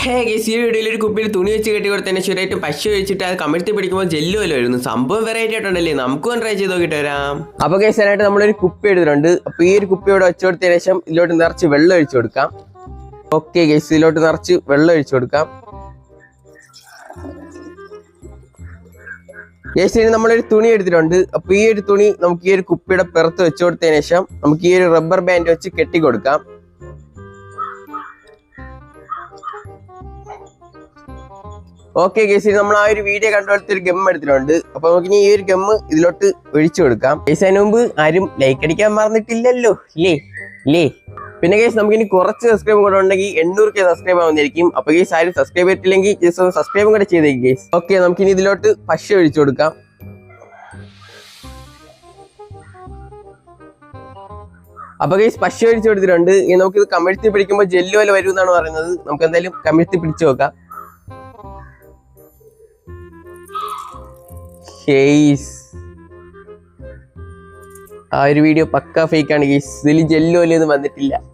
ഹേ guys ഈ വീഡിയോയിൽ ഒരു കുപ്പിയിൽ തുണി വെച്ച് കെട്ടി കൊടുത്തതിന് ശരിയായിട്ട് പശ വെച്ചിട്ട് അത് കമിഴ്ത്തി പിടിക്കുമ്പോൾ ജെല്ലു വരുന്നു സംഭവം വെറൈറ്റി ആയിട്ടുണ്ടല്ലേ? നമുക്കും ട്രൈ ചെയ്ത് നോക്കിട്ട് വരാം. അപ്പൊ കേസ് അതിനായിട്ട് നമ്മളൊരു കുപ്പി എടുത്തിട്ടുണ്ട്. അപ്പൊ ഈ ഒരു കുപ്പി ഇവിടെ വെച്ച് കൊടുത്തതിന് ശേഷം ഇതിലോട്ട് നിറച്ച് വെള്ളം ഒഴിച്ചു കൊടുക്കാം. ഓക്കെ ഗേസ് ഇതിലോട്ട് നിറച്ച് വെള്ളം ഒഴിച്ചു കൊടുക്കാം. ഗേസിന് നമ്മളൊരു തുണി എടുത്തിട്ടുണ്ട്. അപ്പൊ ഈ ഒരു തുണി നമുക്ക് ഈ ഒരു കുപ്പിയുടെ പുറത്ത് വെച്ച് കൊടുത്തതിന് ശേഷം നമുക്ക് ഈ ഒരു റബ്ബർ ബാൻഡ് വെച്ച് കെട്ടി കൊടുക്കാം. ഓക്കെ കേസ് നമ്മൾ ആ ഒരു വീഡിയോ കണ്ടുപോലത്തെ ഒരു ഗം എടുത്തിട്ടുണ്ട്. അപ്പൊ നമുക്ക് ഇനി ഈ ഒരു ഗം ഇതിലോട്ട് ഒഴിച്ചു കൊടുക്കാം. കേസ് അതിന് മുമ്പ് ആരും ലൈക്ക് അടിക്കാൻ മറന്നിട്ടില്ലല്ലോ ഇല്ലേ? ഇല്ലേ? പിന്നെ കേസ് നമുക്ക് ഇനി കുറച്ച് സബ്സ്ക്രൈബ് കൂടെ ഉണ്ടെങ്കിൽ എണ്ണൂറ് കെ സബ്സ്ക്രൈബ് ആവുന്നതായിരിക്കും അപ്പൊ കേസ് ആരും സബ്സ്ക്രൈബ് ചെയ്തിട്ടില്ലെങ്കിൽ ജസ്റ്റ് ഒന്ന് സബ്സ്ക്രൈബും കൂടെ ചെയ്തേക്ക് കേസ് ഓക്കെ നമുക്ക് ഇനി ഇതിലോട്ട് പശ ഒഴിച്ചു കൊടുക്കാം. അപ്പൊ കേസ് പശ ഒഴിച്ചു കൊടുത്തിട്ടുണ്ട്. നമുക്ക് ഇത് കമിഴ്ത്തി പിടിക്കുമ്പോൾ ജെല്ല് പോലെ വരും എന്നാണ് പറയുന്നത്. നമുക്ക് എന്തായാലും കമിഴ്ത്തി പിടിച്ചു നോക്കാം. ഹേയ്സ് ആ ഒരു വീഡിയോ പക്ക ഫേക്കാണ് ഗീസ് ഇതിൽ ജെല്ലോ ഒന്നും വന്നിട്ടില്ല.